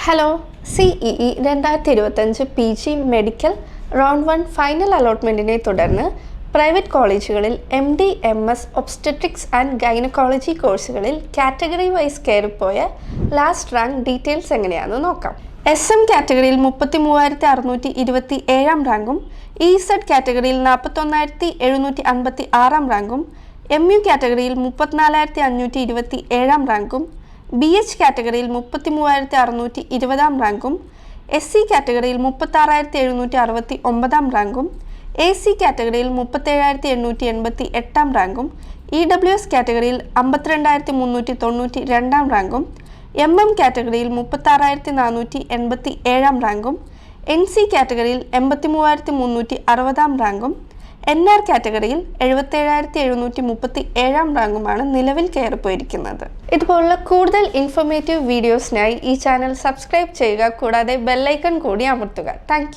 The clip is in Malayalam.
ഹലോ സി ഇ ഇ രണ്ടായിരത്തി ഇരുപത്തഞ്ച് P G medical round one final അലോട്ട്മെന്റിനെ തുടർന്ന് പ്രൈവറ്റ് കോളേജുകളിൽ M D M S obstetrics and gynaecology കോഴ്സുകളിൽ കാറ്റഗറി വൈസ് കയറിപ്പോയ ലാസ്റ്റ് റാങ്ക് ഡീറ്റെയിൽസ് എങ്ങനെയാണെന്ന് നോക്കാം. എസ് എം കാറ്റഗറിയിൽ മുപ്പത്തി മൂവായിരത്തി അറുന്നൂറ്റി ഇരുപത്തി ഏഴാം റാങ്കും ഇ സെഡ് കാറ്റഗറിയിൽ നാൽപ്പത്തൊന്നായിരത്തി എഴുന്നൂറ്റി അൻപത്തി ആറാം റാങ്കും എം യു കാറ്റഗറിയിൽ മുപ്പത്തിനാലായിരത്തി അഞ്ഞൂറ്റി ഇരുപത്തി ഏഴാം റാങ്കും ബി എച്ച് കാറ്റഗറിയിൽ മുപ്പത്തി മൂവായിരത്തി അറുന്നൂറ്റി ഇരുപതാം റാങ്കും എസ് സി കാറ്റഗറിയിൽ മുപ്പത്താറായിരത്തി എഴുന്നൂറ്റി അറുപത്തി ഒമ്പതാം റാങ്കും എ സി കാറ്റഗറിയിൽ മുപ്പത്തേഴായിരത്തി എണ്ണൂറ്റി എൺപത്തി എട്ടാം റാങ്കും ഇ ഡബ്ല്യു എസ് കാറ്റഗറിയിൽ അമ്പത്തിരണ്ടായിരത്തി മുന്നൂറ്റി തൊണ്ണൂറ്റി രണ്ടാം റാങ്കും എം എം കാറ്റഗറിയിൽ മുപ്പത്താറായിരത്തി നാനൂറ്റി എൺപത്തി ഏഴാം റാങ്കും എൻ സി കാറ്റഗറിയിൽ എൺപത്തി മൂവായിരത്തി മുന്നൂറ്റി അറുപതാം റാങ്കും എൻ ആർ കാറ്റഗറിയിൽ എഴുപത്തേഴായിരത്തി എഴുന്നൂറ്റി മുപ്പത്തി ഏഴാം റാങ്കുമാണ് നിലവിൽ കയറിപ്പോയിരിക്കുന്നത്. ഇതുപോലുള്ള കൂടുതൽ ഇൻഫോർമേറ്റീവ് വീഡിയോസിനായി ഈ ചാനൽ സബ്സ്ക്രൈബ് ചെയ്യുക കൂടാതെ ബെല്ലൈക്കൺ കൂടി അമർത്തുക. താങ്ക്